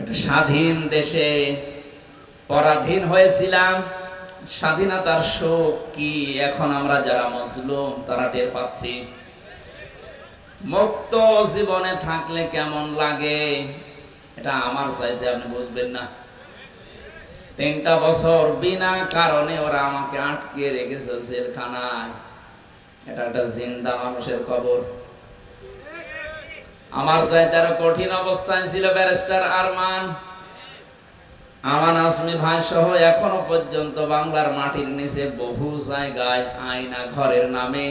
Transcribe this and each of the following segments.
একটা স্বাধীন দেশে পরাধীন হয়েছিলাম। স্বাধীনতার শোক কি এখন আমরা যারা মজলুম, তারা টের পাচ্ছি। মুক্ত জীবনে থাকলে কেমন লাগে? এটা আমার চাইতে আপনি বুঝবেন না। তিনটা বছর বিনা কারণে ওরা আমাকে আটকে রেখেছে জেলখানায়। এটা একটা জিন্দা মানুষের কবর। আমার চাইতে আরও কঠিন অবস্থায় ছিল ব্যারিস্টার আরমান। আমান আসমি ভাই সহ এখনও পর্যন্ত বাংলার মাটির নিচে বহু জায়গায় আয়না ঘরের নামে।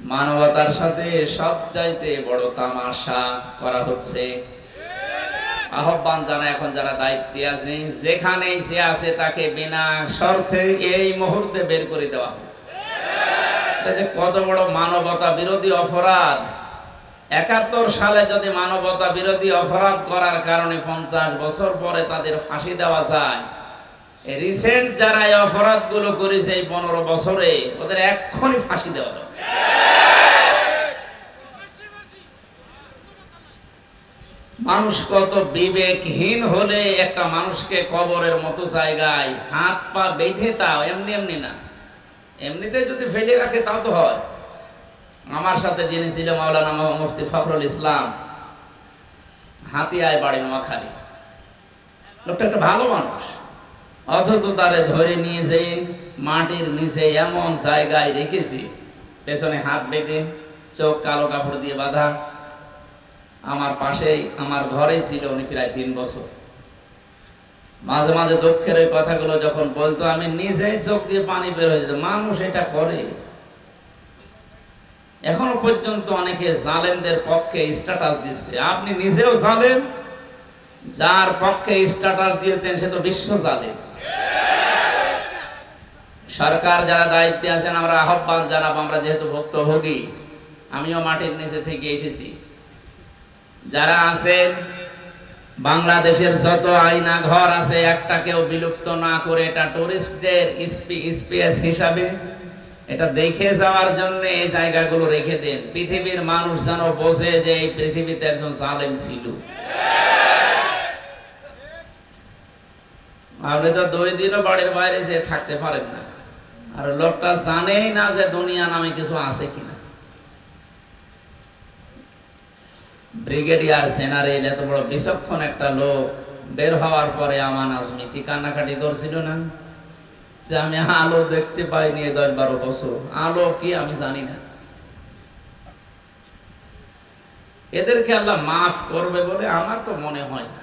মানবতার সাথে সব চাইতে বড় তামাশা করা হচ্ছে। আহ্বান জানা এখন যারা দায়িত্বে আছে যেখানে যে আছে তাকে বিনা শর্তে এই মুহূর্তে বের করে দেওয়া হোক। কত বড় মানবতা বিরোধী অপরাধ। একাত্তর সালে যদি মানবতা বিরোধী অপরাধ করার কারণে পঞ্চাশ বছর পরে তাদের ফাঁসি দেওয়া যায় রিসেন্ট যারা এই অপরাধগুলো করেছে এই পনেরো বছরে, ওদের এক্ষুনি ফাঁসি দেওয়া দরকার। মানুষ কত বিবেকহীন হলে একটা মানুষকে কবরের মতো জায়গায় হাত পা বেঁধে তাও এমনি এমনি না এমনিতে যদি ফেলে রাখে তাও তো হয় আমার সাথে যিনি ছিল মাওলানা মুফতি ফখরুল ইসলাম, হাতিয়ায় বাড়ি নোয়াখালী। লোকটা একটা ভালো মানুষ। অথচ তারে ধরে নিয়ে মাটির নিচে এমন জায়গায় রেখেছি, পেছনে হাত বেঁধে চোখ কালো কাপড় দিয়ে বাঁধা। আমার পাশেই, আমার ঘরেই ছিল উনি প্রায় তিন বছর। মাঝে মাঝে দুঃখের ওই কথাগুলো যখন বলতো, আমি নিজেই চোখ দিয়ে পানি বের হয়ে যেত। মানুষ এটা করে। এখনও পর্যন্ত অনেকে জালেমদের পক্ষে স্ট্যাটাস দিচ্ছে। আপনি নিজেও জালেম, যার পক্ষে স্ট্যাটাস দিয়েছেন সে তো বিশ্ব জালেম। সরকার যারা দায়িত্বে আছেন, আমরা আহ্বান জানাব, আমরা যেহেতু ভুক্তভোগী, আমিও মাটির নিচে থেকে এসেছি। যারা আছেন, বাংলাদেশের যত আয়না ঘর আছে, একটা কেউ বিলুপ্ত না করে এটা টুরিস্টদের স্পেস হিসাবে এটা দেখে যাওয়ার জন্য এই জায়গাগুলো রেখে দেন। পৃথিবীর মানুষ যেন বোঝে যে এই পৃথিবীতে একজন জালেম ছিল। আপনি তো দুই দিনও বাড়ির বাইরে যে থাকতে পারেন না। আর লোকটা জানেই না যে দুনিয়া নামে কিছু আছে কিনা। ব্রিগেডিয়ার জেনারেল, এত বড় বিচক্ষণ একটা লোক। বের হওয়ার পরে আমান আজমি কি কান্নাকাটি করছিল না? যে আমি আলো দেখতে পাইনি দশ বারো বছর। আলো কি আমি জানি না। এদেরকে আল্লাহ মাফ করবে বলে আমার তো মনে হয় না।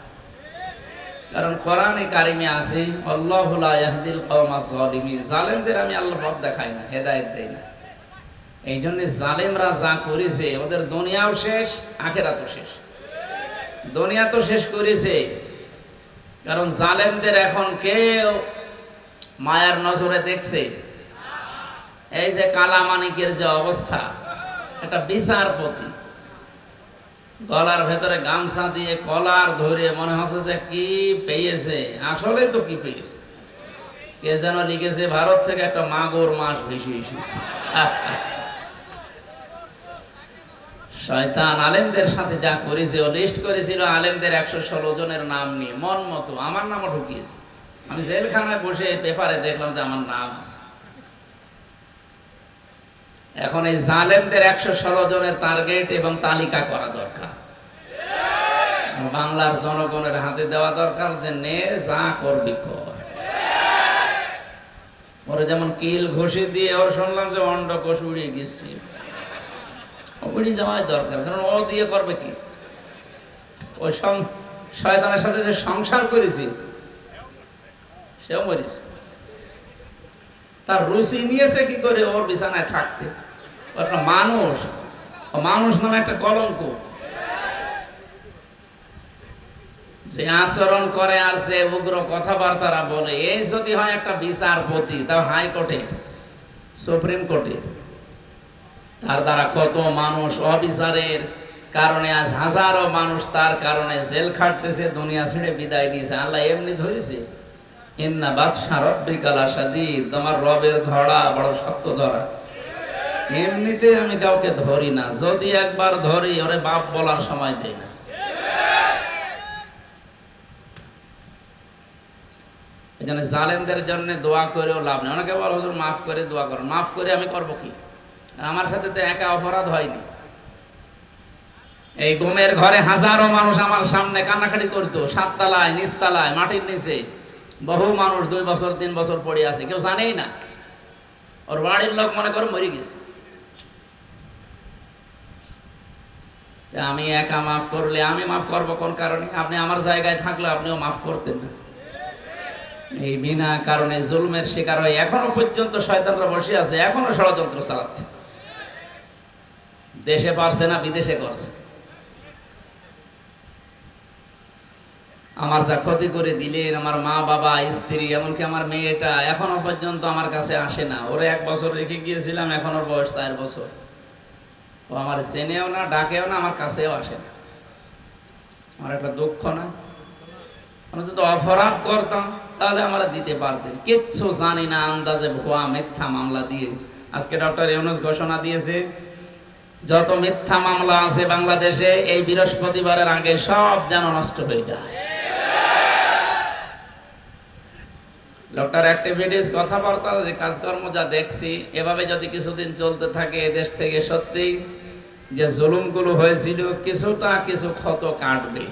কারণ কোরআনে কারিমে আছে, আল্লাহু লা ইয়াহদিল কওমাজ জালিমিন জালেমদের আমি আল্লাহ পথ দেখাই না, হেদায়েত দেই না। এই জন্য জালেমরা যা করেছে, ওদের দুনিয়াও শেষ, আখেরাতও শেষ। দুনিয়া তো শেষ করেছে। কারণ জালেমদের এখন কেউ মায়ার নজরে দেখছে। এই যে কালামানিকের যে অবস্থা, একটা বিচারপতি গলার ভেতরে গামছা দিয়ে কলার ধরে মনে হচ্ছে যে কি পেয়েছে আসলে তো কি পেয়েছে। কে যেন লিখেছে, ভারত থেকে একটা মাগুর মাস ভেসে এসেছে। শয়তান আলেমদের সাথে যা করেছে, ও লিস্ট করেছিল আলেমদের একশো ষোলো জনের নাম নিয়ে, মন মতো। আমার নামও ঢুকিয়েছে। আমি জেলখানায় বসে পেপারে দেখলাম যে আমার নাম আছে। এখন এই জালেমদের একশো ষোলো জনের টার্গেট এবং তালিকা করা দরকার। বাংলার জনগণের হাতে দেওয়া দরকার যে নে, যা করবি কর। ওরা যেমন কিল ঘষে দিয়ে ওর শুনলাম যে অন্ডকোষ উড়িয়ে গেছে। উড়ি যাওয়াই দরকার, কারণ ও দিয়ে করবে কি? ওই শয়তানের সাথে যে সংসার করেছি মরিছে তার রুচি নিয়েছে কি করে ওর বিছানায় থাকতে? একটা মানুষ। মানুষ নামে একটা কলঙ্ক। যে আচরণ করে আর যে উগ্র কথাবার্তারা বলে, এই যদি হয় একটা বিচারপতি, তাও হাইকোর্টে সুপ্রিম কোর্টে। তার দ্বারা কত মানুষ অবিচারের কারণে, আজ হাজারো মানুষ তার কারণে জেল খাটতেছে, দুনিয়া ছেড়ে বিদায় দিয়েছে আল্লাহ এমনি ধরেছে। ইন্না তোমার রবের ধরা বড় শক্ত ধরা। এমনিতে আমি কাউকে ধরি না, যদি একবার ধরি, ওরে বাপ বলার সময় দেই না। জন্য জালেমদের জন্য দোয়া করেও লাভ নেই। অনেকে বল, হুজুর, মাফ করে দোয়া করো। মাফ করে আমি করব কি? আমার সাথে তো একা অপরাধ হয়নি। এই ঘুমের ঘরে হাজারো মানুষ আমার সামনে কান্নাকাটি করতো। সাততলায়, নিচতলায়, মাটির নিচে। বহু মানুষ দুই বছর, তিন বছর পড়ে আছে, কেউ জানেই না। ওর বাড়ির লোক মনে করে মরে গেছে। আমি একা মাফ করলে আমি মাফ করব কোন কারণে? আপনি আমার জায়গায় থাকলে আপনিও মাফ করতেন না। এই বিনা কারণে জুলমের শিকার হয়ে এখনও পর্যন্ত শয়তানরা বসে আছে, এখনও ষড়যন্ত্র চালাচ্ছে। দেশে পারছে না, বিদেশে করছে। আমার যা ক্ষতি করে দিলেন, আমার মা, বাবা, স্ত্রী, এমনকি আমার মেয়েটা এখনও পর্যন্ত আমার কাছে আসে না। ওরে এক বছর রেখে গিয়েছিলাম, এখন ওর বয়স চার বছর। ও আমার চেনেও না, ডাকেও না, আমার কাছেও আসে না। আমার একটা দুঃখ না? আমি যদি অপরাধ করতাম, তাহলে আমরা দিতে পারতেন। কিচ্ছু জানি না, আন্দাজে ভুয়া মিথ্যা মামলা দিয়ে। আজকে ডক্টর ইউনুস ঘোষণা দিয়েছে, যত মিথ্যা মামলা আছে বাংলাদেশে, এই বৃহস্পতিবারের আগে সব যেন নষ্ট হয়ে যায়। ডক্টর অ্যাক্টিভিটিস কথাবার্তা, যে কাজকর্ম যা দেখছি, এভাবে যদি কিছুদিন চলতে থাকে এদেশ থেকে সত্যি যে জুলুমগুলো হয়েছিল, কিছুটা কিছু ক্ষত কাটবে।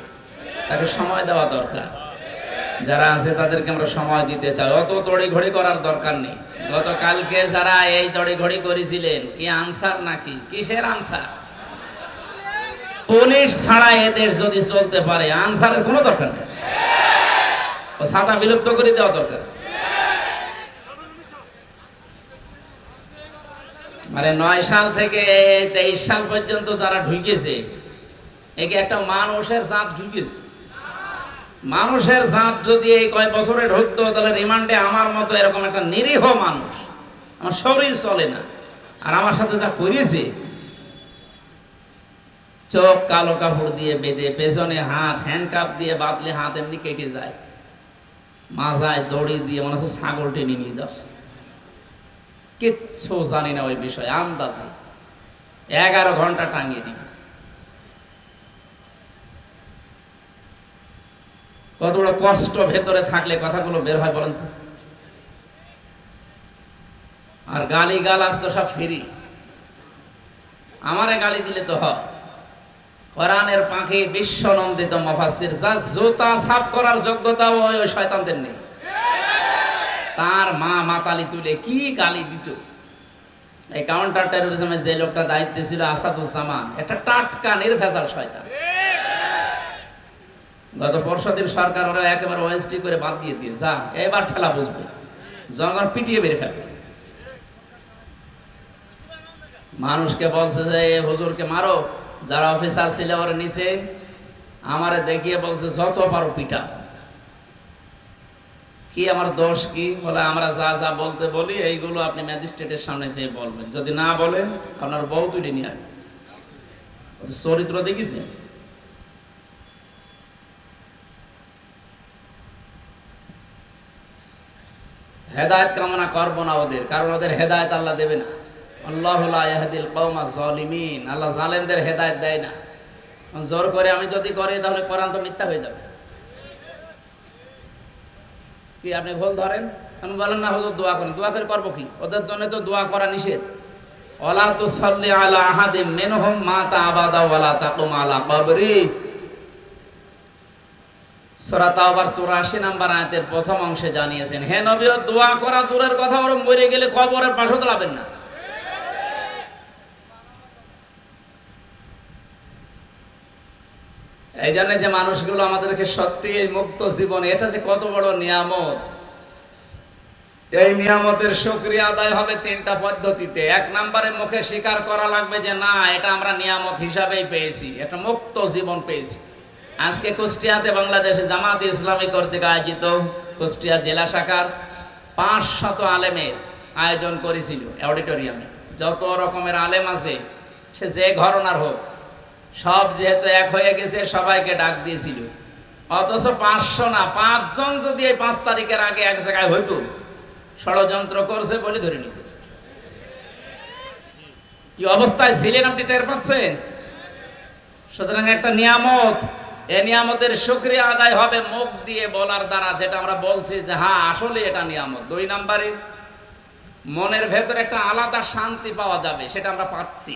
তাকে সময় দেওয়া দরকার। যারা আছে তাদেরকে আমরা সময় দিতে চাই। অত তড়িঘড়ি করার দরকার নেই। গতকালকে যারা এই তড়িঘড়ি করেছিলেন, কি আনসার নাকি? কিসের আনসার? পুলিশ ছাড়া এদেশ যদি চলতে পারে, আনসারের কোনো দরকার নেই। ছাতা বিলুপ্ত করে দেওয়া দরকার। মানে নয় সাল থেকে তেইশ সাল পর্যন্ত যারা ঢুকেছে, একে একটা মানুষের জাত ঢুকেছে। মানুষের জাত যদি এই কয় বছরে ঢুকতো, তাহলে রিমান্ডে আমার মতো এরকম একটা নিরীহ মানুষ, আমার শরীর চলে না। আর আমার সাথে যা করেছে, চোখ কালো কাপড় দিয়ে বেঁধে, পেছনে হাত হ্যান্ডকাপ দিয়ে বাতলে হাত এমনি কেটে যায়। মাজায় দড়ি দিয়ে মনে হচ্ছে ছাগল টেনে নিয়ে যাচ্ছে। কিচ্ছু জানি না ওই বিষয়ে, আন্দাজে। এগারো ঘণ্টা টাঙিয়ে দিয়েছে। কত বড় কষ্ট ভেতরে থাকলে কথাগুলো বের হয় বলেন তো? আর গালি গালাজ তো সব ফ্রি। আমারে গালি দিলে তো হয়। কোরআনের পাখি বিশ্ব নন্দিত মফাসির যা জুতা সাফ করার যোগ্যতা ওই ওই শয়তানদের নেই। তার মা মাতালি তুলে কি গালি দিত? এই কাউন্টার টেরোরিজমের যে লোকটা দায়িত্বে ছিল আসাদুজ্জামান, একটা টাটকা, নির্ভেজাল শয়তান। গত পরশুদিন সরকার ওরা একেবারে ওয়েস্টি করে বাদ দিয়ে দিয়ে, যা, এবার ঠেলা বুঝবে। জনগণ পিটিয়ে বেড়ে ফেলবে। মানুষকে বলছে যে হুজুরকে মারো, যারা অফিসার ছিল ওরা নিচে, আমারে দেখিয়ে বলছে, যত পারো পিটা কি আমার দোষ কি? বলে, আমরা যা যা বলতে বলি, এইগুলো আপনি ম্যাজিস্ট্রেটের সামনে যেয়ে বলবেন। যদি না বলেন, আপনার বউ তুলে নিয়ে আসবেন ওর চরিত্র দেখেছেন হেদায়ত কামনা করব না ওদের, কারণ ওদের হেদায়ত আল্লাহ দেবে না। আল্লাহ কওমা জালিমিন আল্লাহ জালেমদের হেদায়ত দেয় না। জোর করে আমি যদি করি, তাহলে কোরআন তো মিথ্যা হয়ে যাবে। কি আপনি ভুল ধরেন? আমি বলেন না, হুজুর, দোয়া করেন। দোয়া করে করব কি? ওদের জন্য তো দোয়া করা নিষেধ। ওলা তো সাল্লি আলা মিনহুম মাতা আবাদা ওলা তাকুম আলা কবরি। তাওবার 84 নাম্বার আয়াতের প্রথম অংশে জানিয়েছেন, হে নবী দোয়া করা দূরের কথা, ওরম মরে গেলে কবরের পাশে দাঁড়াবেন না। এই জন্য যে মানুষগুলো আমাদেরকে সত্যি এই মুক্ত জীবন, এটা যে কত বড় নিয়ামত। এই নিয়ামতের সক্রিয় আদায় হবে তিনটা পদ্ধতিতে। এক নম্বরে মুখে স্বীকার করা লাগবে যে, না, এটা আমরা নিয়ামত হিসাবেই পেয়েছি একটা মুক্ত জীবন পেয়েছি। আজকে কুষ্টিয়াতে বাংলাদেশে জামাত ইসলামী কর্তৃক আয়োজিত কুষ্টিয়া জেলা শাখার পাঁচ শত আলেমের আয়োজন করেছিল অডিটোরিয়ামে। যত রকমের আলেম আছে, সে যে ঘরনার হোক সব যেহেতু এক হয়ে গেছে, সবাইকে ডাক দিয়েছিল। অথচ পাঁচশো না, পাঁচজন যদি এই পাঁচ তারিখের আগে এক জায়গায় হইতো, ষড়যন্ত্র করছে বলে ধরে নিত কি অবস্থায় ছিলেন আপনি টের পাচ্ছেন? সুতরাং একটা নিয়ামত, এ নিয়ামতের শুক্রিয়া আদায় হবে মুখ দিয়ে বলার দ্বারা, যেটা আমরা বলছি যে হ্যাঁ আসলে এটা নিয়ামত। দুই নাম্বারে, মনের ভেতরে একটা আলাদা শান্তি পাওয়া যাবে, সেটা আমরা পাচ্ছি।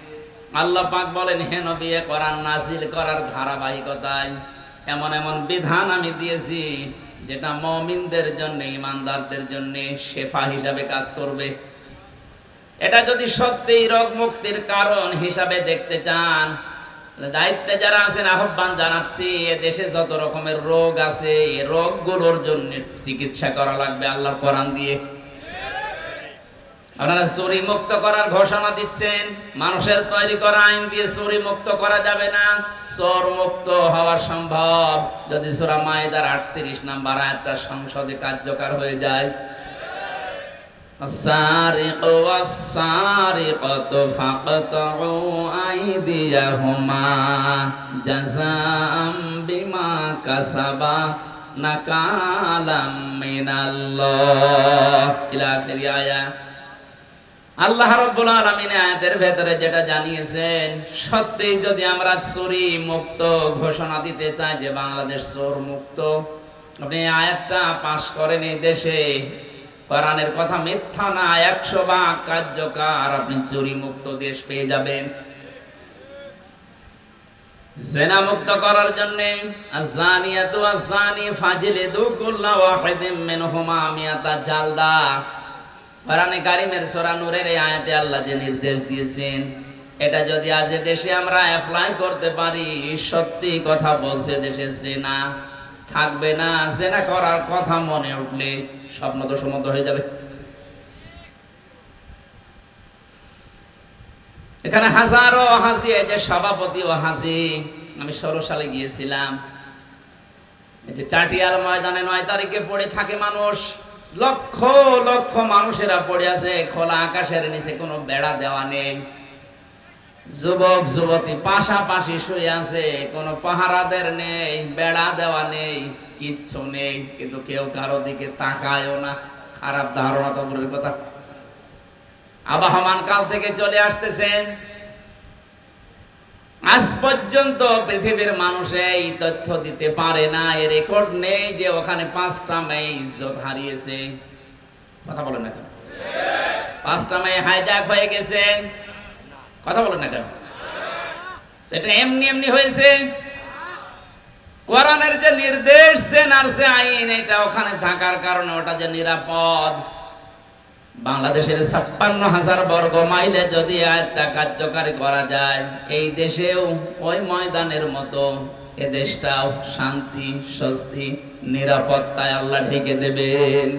আল্লাহ পাক বলেন, হে নবী কোরআন নাজিল করার ধারাবাহিকতায় এমন এমন বিধান আমি দিয়েছি, যেটা মমিনদের জন্য, ইমানদারদের জন্য শেফা হিসাবে কাজ করবে। এটা যদি সত্যিই রোগ মুক্তির কারণ হিসাবে দেখতে চান দায়িত্বে যারা আছেন, আহ্বান জানাচ্ছি, এ দেশে যত রকমের রোগ আছে এই রোগগুলোর জন্য চিকিৎসা করা লাগবে আল্লাহর কোরআন দিয়ে। আপনারা চুরি মুক্ত করার ঘোষণা দিচ্ছেন মানুষের তৈরি করা আইন দিয়ে চুরি মুক্ত করা যাবে না চোর মুক্ত হওয়া সম্ভব যদি সুরা মায়েদার আটত্রিশ নাম্বার আয়াতটা সংসদে কার্যকর হয়ে যায় السارق والسارقة فاقطعوا أيديهما جزاء بما كسبا نكالا من الله إلى آخر آية আল্লাহ রাব্বুল আলামিন আয়াতের ভেতরে যেটা জানিয়েছেন সত্যি যদি আমরা চুরি মুক্ত ঘোষণা দিতে চাই যে বাংলাদেশ চোর মুক্ত, আপনি আয়াতটা পাশ করেন এই দেশে। কোরআনের কথা মিথ্যা না, একশো ভাগ কার্যকর, আপনি চুরি মুক্ত দেশ পেয়ে যাবেন। জেনা মুক্ত করার জন্য, আজানিয়াতু আজানি ফাজিলিদু কুল্লা ওয়াহিদিম মিনহুমা মিয়াতা জালদা। কোরআনে কারিমের সূরা নূরের এই আয়াতে আল্লাহ যে নির্দেশ দিয়েছেন, এটা যদি আজ দেশে আমরা অ্যাপ্লাই করতে পারি, সত্যি কথা বলছে দেশে জেনা থাকবে না, জেনা করার কথা মনে উঠলে স্বপ্ন তো সমত হয়ে যাবে। এখানে হাজারো হাসি এই যে সভাপতি ও হাসি আমি ষোলো সালে গিয়েছিলাম। এই যে চাটিয়ার ময়দানে নয় তারিখে পড়ে থাকে মানুষ। লক্ষ লক্ষ মানুষেরা পড়ে আছে, খোলা আকাশের নিচে কোনো বেড়া দেওয়া নেই। যুবক, যুবতী পাশাপাশি শুয়ে আছে, কোনো পাহারাদের নেই, বেড়া দেওয়া নেই, কিচ্ছু নেই। কিন্তু কেউ কারও দিকে তাকায়ও না। খারাপ ধারণা তো কথা। আবহমান কাল থেকে চলে আসতেছে। আজ পর্যন্ত পৃথিবীর মানুষ এই তথ্য দিতে পারে না এর রেকর্ড নেই যে ওখানে পাঁচটা মেয়ে ইজ্জত হারিয়েছে। কথা বলেন না কেন? পাঁচটা মেয়ে হাইজাক হয়ে গেছে। কথা বলেন না কেন? এটা এমনি এমনি হয়েছে। কোরআনের যে নির্দেশ, যে নার্সে আইন, এটা ওখানে থাকার কারণে ওটা যে নিরাপদ। বাংলাদেশের ছাপ্পান্ন হাজার বর্গ মাইলে যদি আয়টা কার্যকারী করা যায়, এই দেশেও ওই ময়দানের মতো এ দেশটাও শান্তি, স্বস্তি, নিরাপত্তায় আল্লাহ ঢেকে দেবেন।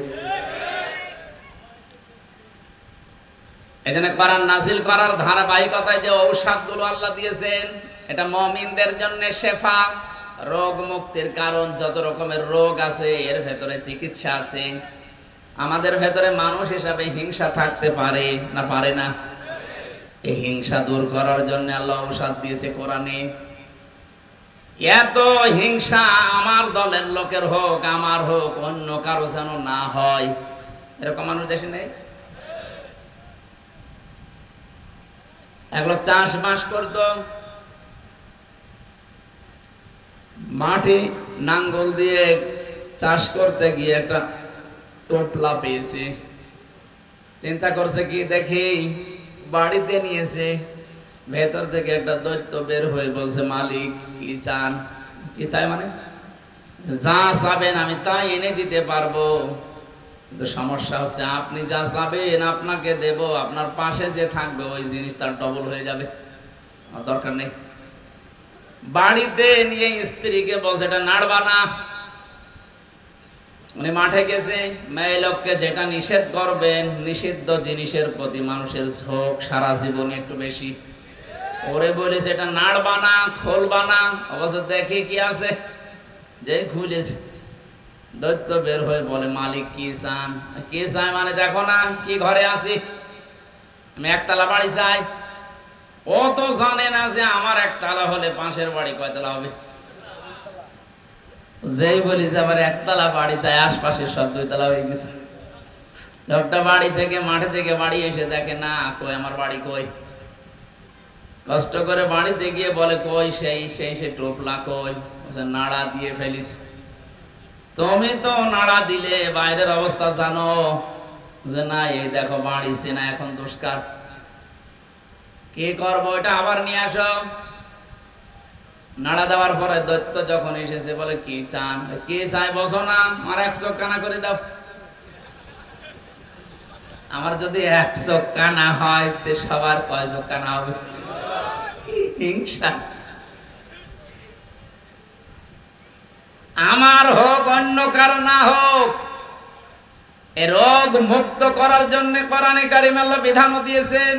এজন্য কোরআন নাজিল করার ধারাবাহিকতায় যে ঔষধগুলো আল্লাহ দিয়েছেন, এটা মমিনদের জন্য শেফা, রোগ মুক্তির কারণ, যত রকমের রোগ আছে, এর ভেতরে চিকিৎসা আছে আমাদের ভেতরে মানুষ হিসাবে হিংসা থাকতে পারে না পারে না? এই হিংসা দূর করার জন্য আল্লাহ ঔষধ দিয়েছে কোরআনে। এত হিংসা আমার দলের লোকের হোক, আমার হোক, অন্য কারও যেন না হয়। এরকম মানুষ দেশে নেই? এক লোক চাষবাস করত। মাটি নাঙ্গল দিয়ে চাষ করতে গিয়ে একটা টোপলা পেয়েছে। চিন্তা করছে কি দেখি বাড়িতে নিয়েছে। ভেতর থেকে একটা দৈত্য বের হয়ে বলছে, মালিক, কি চান? কি চাই মানে? যা চাবেন আমি তাই এনে দিতে পারব। কিন্তু সমস্যা হচ্ছে, আপনি যা চাবেন আপনাকে দেব, আপনার পাশে যে থাকবে ওই জিনিস তার ডবল হয়ে যাবে। দরকার নেই। বাড়িতে নিয়ে স্ত্রীকে বলছে, এটা নাড়বা না। উনি মাঠে গেছে, মেয়ে লোককে যেটা নিষেধ করবেন, নিষিদ্ধ জিনিসের প্রতি মানুষের ঝোঁক সারা জীবনে একটু বেশি। ওরে বলেছে এটা নাড় বানা, খোল বানা, অবশ্য দেখে কি আছে? যে খুলেছে দৈত্য বের হয়ে বলে, মালিক, কি চান? কি চাই মানে দেখো না, কি ঘরে আছি? আমি একতলা বাড়ি চাই। ও তো জানে না যে আমার একতলা হলে পাশের বাড়ি কয়তলা হবে। যেই বলি যে আবার একতলা বাড়ি চাই আশপাশের সব দুইতলা হয়ে গেছে। লোকটা বাড়ি থেকে, মাঠে থেকে বাড়ি এসে দেখে, না, কই, আমার বাড়ি কই? কষ্ট করে বাড়িতে গিয়ে বলে, কই, সেই সেই সে টোপলা কই? নাড়া দিয়ে ফেলিস। তুমি তো নাড়া দিলে, বাইরের অবস্থা জানো। যে না, এই দেখো, বাড়ি না এখন দুষ্কার। কি করব এটা আবার নিয়ে আসো। নাড়া দেওয়ার পরে দৈত্য যখন এসেছে বলে, কি চান? কি চাই বসো না, আমার একশো কানা করে দাও। আমার যদি একশো কানা হয়, তে সবার কয়শো কানা হবে? হিংসা। আমার হোক, অন্য কারও না হোক, এ রোগ মুক্ত করার জন্য কোরআনে কারিম আল্লাহ বিধানও দিয়েছেন।